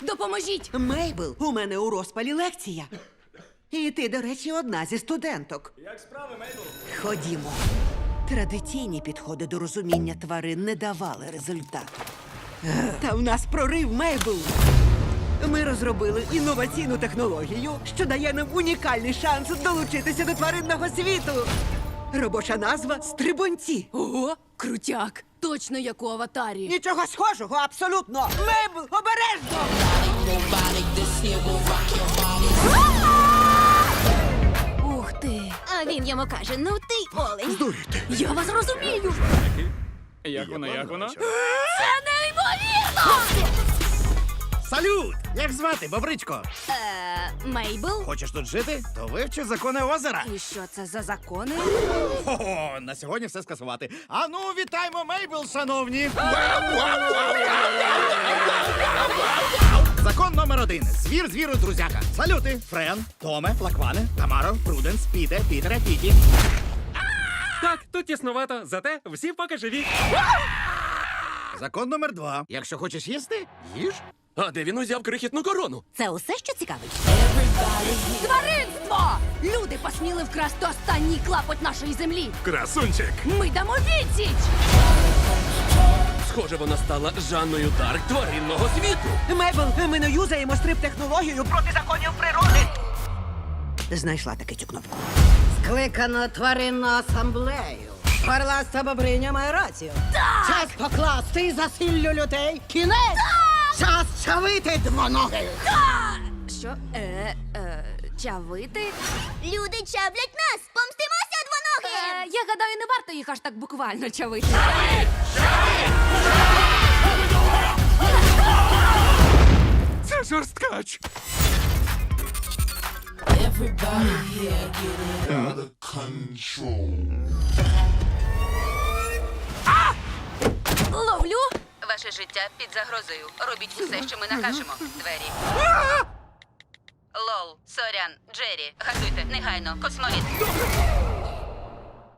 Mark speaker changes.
Speaker 1: Допоможіть!
Speaker 2: Мейбл, у мене у розпалі лекція. І ти, до речі, одна зі студенток.
Speaker 3: Як справи, Мейбл?
Speaker 2: Ходімо. Традиційні підходи до розуміння тварин не давали результату. Та в нас прорив Мейбл. Ми розробили інноваційну технологію, що дає нам унікальний шанс долучитися до тваринного світу. Робоча назва стрибунці.
Speaker 1: Ого, крутяк! Точно як у аватарі.
Speaker 2: Нічого схожого, абсолютно. Мейбл, обережно!
Speaker 1: Ух ти!
Speaker 4: А він йому каже: ну ти олень.
Speaker 2: Здуріти.
Speaker 1: Я вас розумію!
Speaker 3: Як вона, як вона?
Speaker 1: Це неймовірно!
Speaker 5: Салют! Як звати, Бобричко?
Speaker 4: Е, Мейбл?
Speaker 5: Хочеш тут жити? То вивчи закони озера.
Speaker 1: І що це за закони?
Speaker 5: Хо-хо, на сьогодні все скасувати. А ну, вітаємо Мейбл, шановні! Закон номер один. Звір звіру друзяка. Салюти! Френ, Томе, Флакване, Тамаро, Пруденс, Піте, Пітере, Піті.
Speaker 3: Так, тут тіснувато, зате всі поки живі.
Speaker 5: Закон номер два. Якщо хочеш їсти, їж.
Speaker 3: А де він узяв крихітну корону?
Speaker 4: Це усе, що цікавить?
Speaker 1: Тваринство! Люди посміли вкрасти останній клапоть нашої землі.
Speaker 3: Красунчик!
Speaker 1: Ми дамо відсіч!
Speaker 3: Схоже, вона стала Жанною Дарк тваринного світу.
Speaker 2: Мейбл, ми не юзаємо стрип-технологію проти законів природи. Знайшла таки цю кнопку.
Speaker 6: Скликано тваринну асамблею. Горласта бобриня має рацію. Час покласти засиллю людей. Кінець! Час чавити двоноги!
Speaker 1: Що? Е, е, чавити?
Speaker 4: Люди чавлять нас! Помстимося
Speaker 1: Е, я гадаю, не варто їх аж так буквально чавити.
Speaker 3: Це жорсткач.
Speaker 1: Ловлю!
Speaker 7: Ваше життя під загрозою. Робіть усе, що ми накажемо. Двері. Лол, Сорян, Джері, газуйте, негайно, космоліт.